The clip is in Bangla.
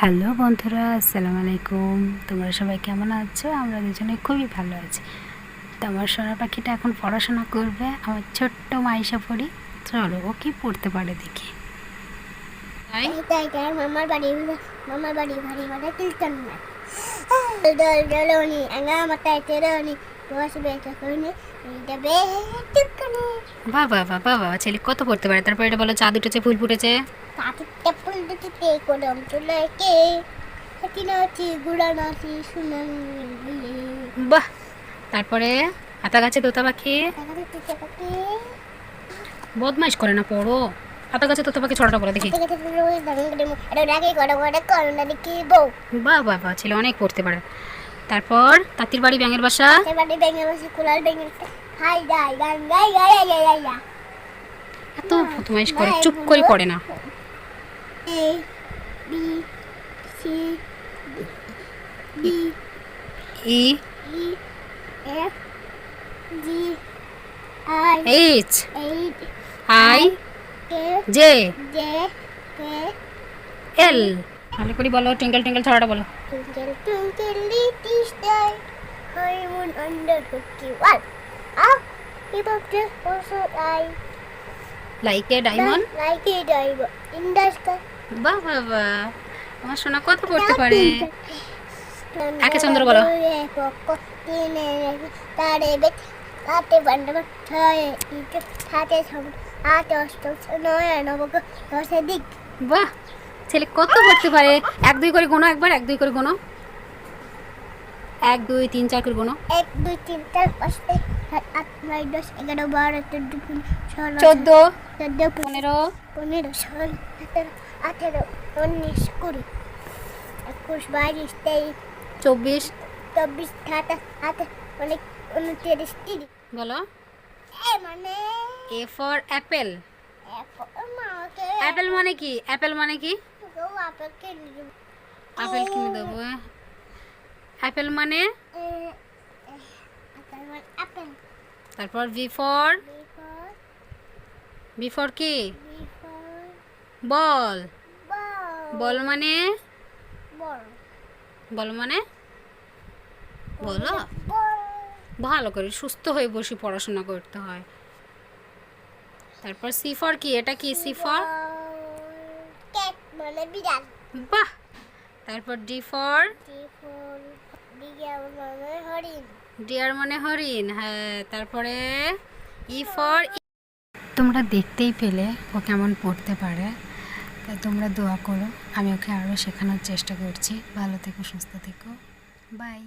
হ্যালো বন্ধুরা আসসালামু আলাইকুম। তোমরা সবাই কেমন আছো? আমরা দুজনে খুবই ভালো আছি। তো আমার সোনা পাখিটা এখন পড়াশোনা করবে। আমার ছোট্ট মাইশা পড়ি। চলো ও কি পড়তে পারে দেখি। মামার বাড়ি মামার বাড়ি বাড়ি বাড়ি কিলতন না দল দলনি আঙ্গা মাথায় তেরনি। বস বেটা কোনে এটা বে টুকনি বাহ বাহ বাহ বাহ বাহ ছেলে কত পড়তে পারে? তারপর এটা বলো চাঁদ উঠেছে ফুল ফুটেছে। তাতে টেপল দুটি তে কোদম তুলে কে হাতি নাচি গুড়া নাচি শুনান বাহ! তারপরে আতা গাছে তোতা পাখি। বদমাইশ করে না পড়ো। আতা গাছে তোতা পাখি ছড়াটা বলে দেখি। বাহ বাহ বাহ ছেলে অনেক পড়তে পারে। তারপর তাঁতির বাড়ি ব্যাঙের বাসা। এত বদমাইশ করে চুপ করে পড়ে না। A B C D E E F G I H I K J J K L ভালো করে বলো টিঙ্কেল টিঙ্কেল ছড়াটা বলো Twinkle twinkle little star I moon under the wall Up above the also I like a diamond like a diamond in the sky বাহ আমার সোনা কত পারে? একে চন্দ্র বলো। বাহ ছেলে কত পড়তে পারে? এক দুই করে গোনো একবার এক দুই করে গোনো। এক দুই তিন চার করে গোনো। এক দুই তিন চার পাঁচ আট নয় দশ এগারো বারো চোদ্দ। পনেরো। পনেরো। ষোলো সতেরো আঠেরো উনিশ কুড়ি একুশ বাইশ তেইশ চব্বিশ। চব্বিশ সাতাশ আঠাশ উনিশ উনত্রিশ তিরিশ। বলো। এ মানে? A for Apple. অ্যাপেল মানে কি? অ্যাপেল মানে কি? আপেল কিনে দেবো। অ্যাপেল মানে? মানে তারপর ভি ফর? B for? কি? বল। বল। মানে? বল। বল মানে? বলো। ভালো করে সুস্থ হয়ে বসে পড়াশোনা করতে হয়। তারপর সি ফর কি? এটা কি সি ফর ক্যাট মানে বাহ! তারপর ডি ফর ডিয়ার মানে হরিণ। ডিয়ার মানে হরিণ হ্যাঁ। তারপরে ই ফর তোমরা দেখতেই পেলে ও কেমন পড়তে পারে। তাই তোমরা দোয়া করো। আমি ওকে আরও শেখানোর চেষ্টা করছি। ভালো থেকো, সুস্থ থেকো। বাই